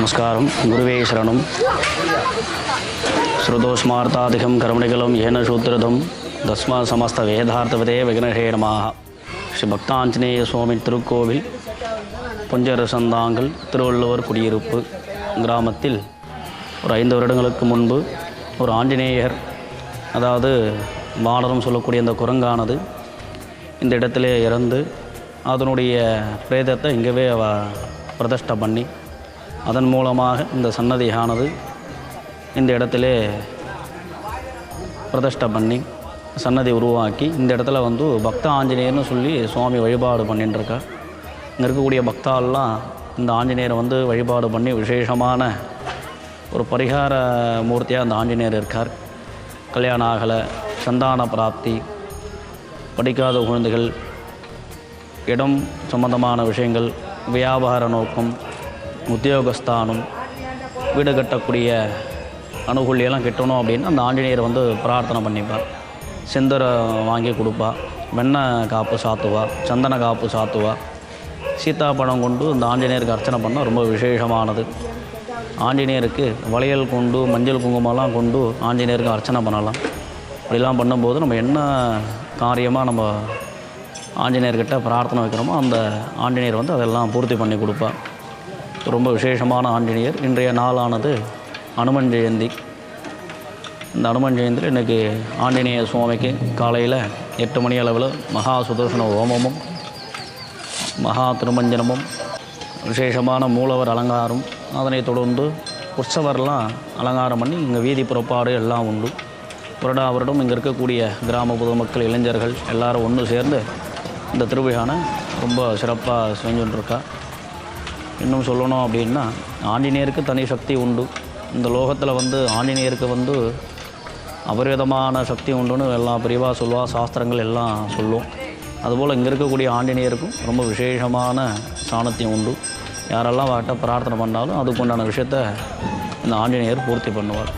நமஸ்காரம். குருவே சரணம். ஸ்ருதோஸ்மார்த்தாதிகம் கர்மணிகளும் ஏன சூத்திரதம். தஸ்மா சமஸ்த வேதார்த்தவதே விக்னஹேனமாக ஸ்ரீ பக்தாஞ்சநேய சுவாமி திருக்கோவில் புஞ்சரசந்தாங்கல் திருவள்ளுவர் குடியிருப்பு கிராமத்தில் ஒரு ஐந்து வருடங்களுக்கு முன்பு ஒரு ஆஞ்சநேயர் அதாவது வானரம் சொல்லக்கூடிய அந்த குரங்கானது இந்த இடத்திலே இறந்து அதனுடைய பிரேதத்தை இங்கவே அவ பிரதிஷ்டை பண்ணி அதன் மூலமாக இந்த சன்னதியானது இந்த இடத்திலே பிரதிஷ்டை பண்ணி சன்னதி உருவாக்கி இந்த இடத்துல வந்து பக்த ஆஞ்சநேயர்னு சொல்லி சுவாமி வழிபாடு பண்ணிட்டுருக்கா இங்கே இருக்கக்கூடிய பக்தாலெலாம் இந்த ஆஞ்சநேயரை வந்து வழிபாடு பண்ணி விசேஷமான ஒரு பரிகார மூர்த்தியாக அந்த ஆஞ்சநேயர் இருக்கார். கல்யாணம் ஆகலை சந்தான பிராப்தி படிக்காத குழந்தைகள் இடம் சம்பந்தமான விஷயங்கள் வியாபார நோக்கம் உத்தியோகஸ்தானம் வீடு கட்டக்கூடிய அனுகூலியெல்லாம் கிட்டணும் அப்படின்னு அந்த ஆஞ்சநேயர் வந்து பிரார்த்தனை பண்ணிப்பார். செந்தரை வாங்கி கொடுப்பா வெண்ணெய் காப்பு சாத்துவா சந்தன காப்பு சாத்துவா சீத்தாப்பழம் கொண்டு இந்த ஆஞ்சநேயருக்கு அர்ச்சனை பண்ணால் ரொம்ப விசேஷமானது. ஆஞ்சநேயருக்கு வளையல் கொண்டு மஞ்சள் குங்குமம்லாம் கொண்டு ஆஞ்சநேயருக்கு அர்ச்சனை பண்ணலாம். அப்படிலாம் பண்ணும்போது நம்ம என்ன காரியமாக நம்ம ஆஞ்சநேயர்கிட்ட பிரார்த்தனை வைக்கிறோமோ அந்த ஆஞ்சநேயர் வந்து அதெல்லாம் பூர்த்தி பண்ணி கொடுப்பார். ரொம்ப விசேஷமான ஆஞ்சநேயர். இன்றைய நாளானது அனுமன் ஜெயந்தி. இந்த அனுமன் ஜெயந்தியில் இன்றைக்கி ஆஞ்சநேய சுவாமிக்கு காலையில் எட்டு மணி அளவில் மகா சுதர்சன ஹோமமும் மகா திருமஞ்சனமும் விசேஷமான மூலவர் அலங்காரம். அதனைத் தொடர்ந்து உற்சவர்லாம் அலங்காரம் பண்ணி இங்கே வீதி புறப்பாடு எல்லாம் உண்டு. வருடா வருடம் இங்கே இருக்கக்கூடிய கிராம பொதுமக்கள் இளைஞர்கள் எல்லாரும் ஒன்று சேர்ந்து இந்த திருவிழானை ரொம்ப சிறப்பாக செஞ்சுட்டுருக்கா. இன்னும் சொல்லணும் அப்படின்னா ஆஞ்சநேயருக்கு தனி சக்தி உண்டு. இந்த லோகத்தில் வந்து ஆஞ்சநேயருக்கு வந்து அபரிவிதமான சக்தி உண்டுன்னு எல்லாம் பிரிவாக சொல்லுவா சாஸ்திரங்கள் எல்லாம் சொல்லும். அதுபோல் இங்கே இருக்கக்கூடிய ஆஞ்சநேயருக்கும் ரொம்ப விசேஷமான சாணத்தியம் உண்டு. யாரெல்லாம் அவர்கிட்ட பிரார்த்தனை பண்ணாலும் அதுக்குண்டான விஷயத்த இந்த ஆஞ்சநேயர் பூர்த்தி பண்ணுவார்.